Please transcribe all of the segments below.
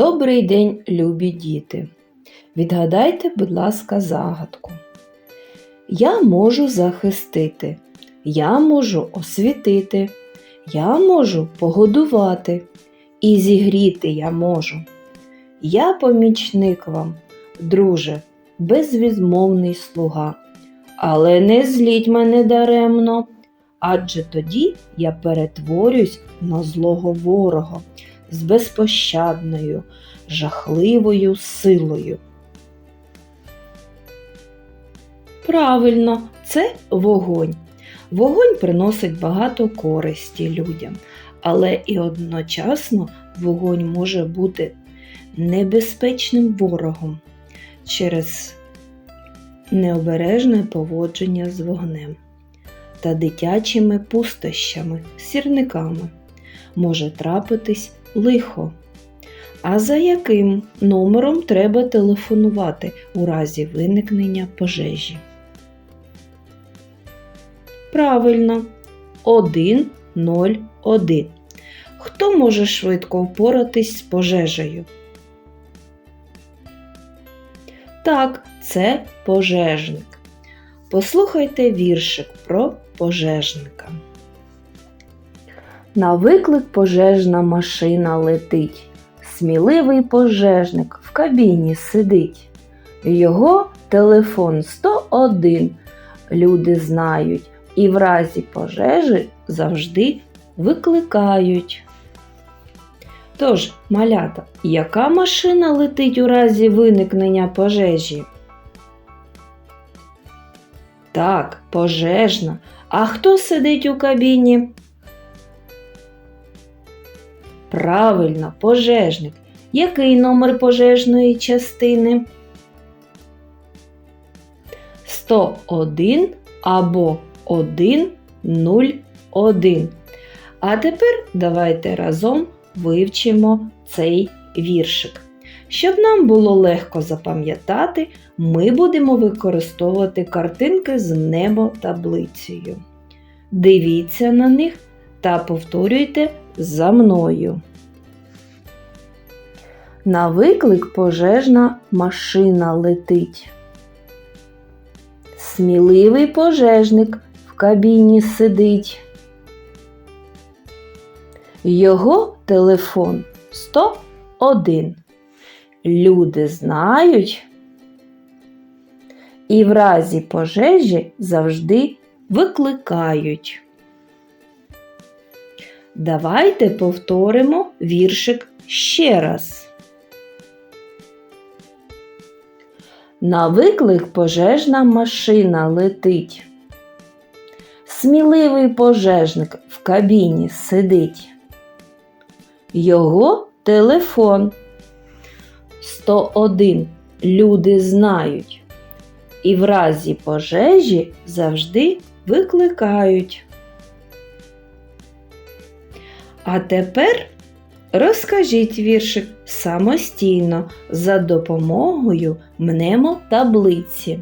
Добрий день, любі діти! Відгадайте, будь ласка, загадку. Я можу захистити, я можу освітити, я можу погодувати і зігріти я можу. Я помічник вам, друже, безвізмовний слуга. Але не зліть мене даремно, адже тоді я перетворюсь на злого ворога з безпощадною, жахливою силою. Правильно, це вогонь. Вогонь приносить багато користі людям, але і одночасно вогонь може бути небезпечним ворогом через необережне поводження з вогнем та дитячими пустощами, сірниками. Може трапитись лихо. А за яким номером треба телефонувати у разі виникнення пожежі? Правильно, 101. Хто може швидко впоратись з пожежею? Так, це пожежник. Послухайте віршик про пожежника. На виклик пожежна машина летить. Сміливий пожежник в кабіні сидить. Його телефон 101. Люди знають і в разі пожежі завжди викликають. Тож, малята, яка машина летить у разі виникнення пожежі? Так, пожежна. А хто сидить у кабіні? Правильно, пожежник. Який номер пожежної частини? 101 або 101. А тепер давайте разом вивчимо цей віршик. Щоб нам було легко запам'ятати, ми будемо використовувати картинки з небо-таблицею. Дивіться на них та повторюйте за мною. На виклик пожежна машина летить. Сміливий пожежник в кабіні сидить. Його телефон 101. Люди знають і в разі пожежі завжди викликають. Давайте повторимо віршик ще раз. На виклик пожежна машина летить. Сміливий пожежник в кабіні сидить. Його телефон 101 люди знають. І в разі пожежі завжди викликають. А тепер розкажіть віршик самостійно за допомогою мнемотаблиці.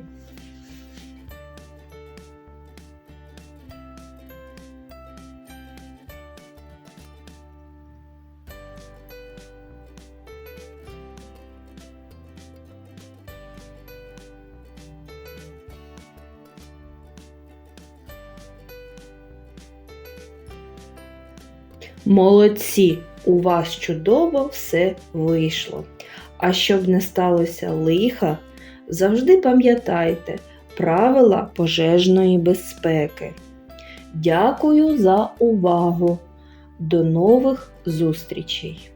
Молодці! У вас чудово все вийшло. А щоб не сталося лиха, завжди пам'ятайте правила пожежної безпеки. Дякую за увагу! До нових зустрічей!